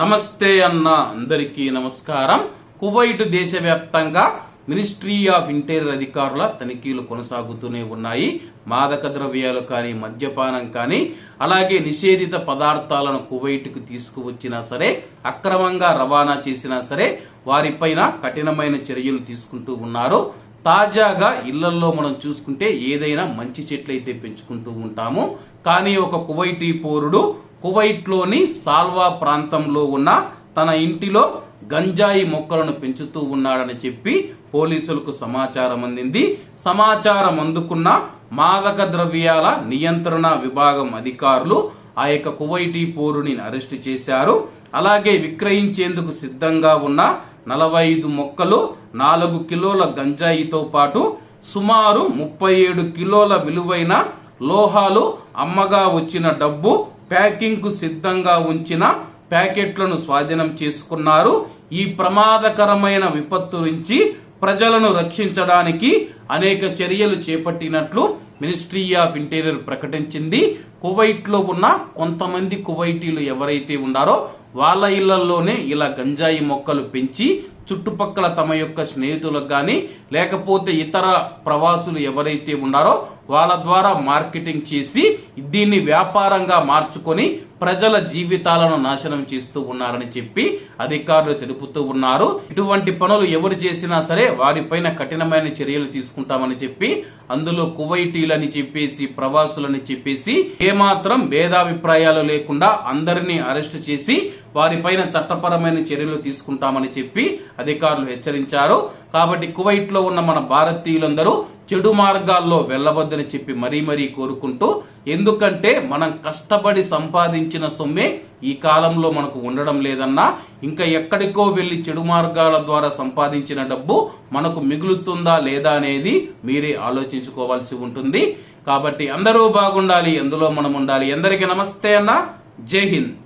నమస్తే అన్న అందరికీ నమస్కారం. కువైట్ దేశవ్యాప్తంగా మినిస్ట్రీ ఆఫ్ ఇంటీరియర్ అధికారుల తనిఖీలు కొనసాగుతూనే ఉన్నాయి. మాదక ద్రవ్యాలు కానీ మద్యపానం కానీ అలాగే నిషేధిత పదార్థాలను కువైట్కు తీసుకువచ్చినా సరే అక్రమంగా రవాణా చేసినా సరే వారిపైన కఠినమైన చర్యలు తీసుకుంటూ ఉన్నారు. తాజాగా ఇళ్ళల్లో మనం చూసుకుంటే ఏదైనా మంచి చెట్లు అయితే పెంచుకుంటూ ఉంటాము. కానీ ఒక కువైటీ పౌరుడు కువైట్లోని సాల్వా ప్రాంతంలో ఉన్న తన ఇంటిలో గంజాయి మొక్కలను పెంచుతూ ఉన్నాడని చెప్పి పోలీసులకు సమాచారం అందింది. సమాచారం అందుకున్న మాదక ద్రవ్యాల నియంత్రణ విభాగం అధికారులు ఆ యొక్క కువైటీ పౌరుని అరెస్టు చేశారు. అలాగే విక్రయించేందుకు సిద్ధంగా ఉన్న నలభై ఐదు మొక్కలు నాలుగు కిలోల గంజాయితో పాటు సుమారు ముప్పై ఏడు కిలోల విలువైన లోహాలు అమ్మగా వచ్చిన డబ్బు ప్యాకింగ్కు సిద్ధంగా ఉంచిన ప్యాకెట్లను స్వాధీనం చేసుకున్నారు. ఈ ప్రమాదకరమైన విపత్తు నుంచి ప్రజలను రక్షించడానికి అనేక చర్యలు చేపట్టినట్లు మినిస్ట్రీ ఆఫ్ ఇంటీరియర్ ప్రకటించింది. కువైట్లో ఉన్న కొంతమంది కువైటీలు ఎవరైతే ఉన్నారో వాళ్ళ ఇళ్ళలోనే ఇలా గంజాయి మొక్కలు పెంచి చుట్టుపక్కల తమ యొక్క స్నేహితులకు కానీ లేకపోతే ఇతర ప్రవాసులు ఎవరైతే ఉన్నారో వాళ్ళ ద్వారా మార్కెటింగ్ చేసి దీన్ని వ్యాపారంగా మార్చుకొని ప్రజల జీవితాలను నాశనం చేస్తూ ఉన్నారని చెప్పి అధికారులు తెలుపుతూ ఉన్నారు. ఇటువంటి పనులు ఎవరు చేసినా సరే వారిపైన కఠినమైన చర్యలు తీసుకుంటామని చెప్పి అందులో కువైటీలని చెప్పేసి ప్రవాసులని చెప్పేసి ఏమాత్రం భేదాభిప్రాయాలు లేకుండా అందరినీ అరెస్ట్ చేసి వారిపైన చట్టపరమైన చర్యలు తీసుకుంటామని చెప్పి అధికారులు హెచ్చరించారు. కాబట్టి కువైట్లో ఉన్న మన భారతీయులందరూ చెడు మార్గాల్లో వెళ్ళవద్దని చెప్పి మరీ మరీ కోరుకుంటూ ఎందుకంటే మనం కష్టపడి సంపాదించిన సొమ్మే ఈ కాలంలో మనకు ఉండడం లేదన్నా ఇంకా ఎక్కడికో వెళ్ళి చెడు మార్గాల ద్వారా సంపాదించిన డబ్బు మనకు మిగులుతుందా లేదా అనేది మీరే ఆలోచించుకోవాల్సి ఉంటుంది. కాబట్టి అందరూ బాగుండాలి ఎందులో మనం ఉండాలి. ఎందరికీ నమస్తే అన్న. జై హింద్.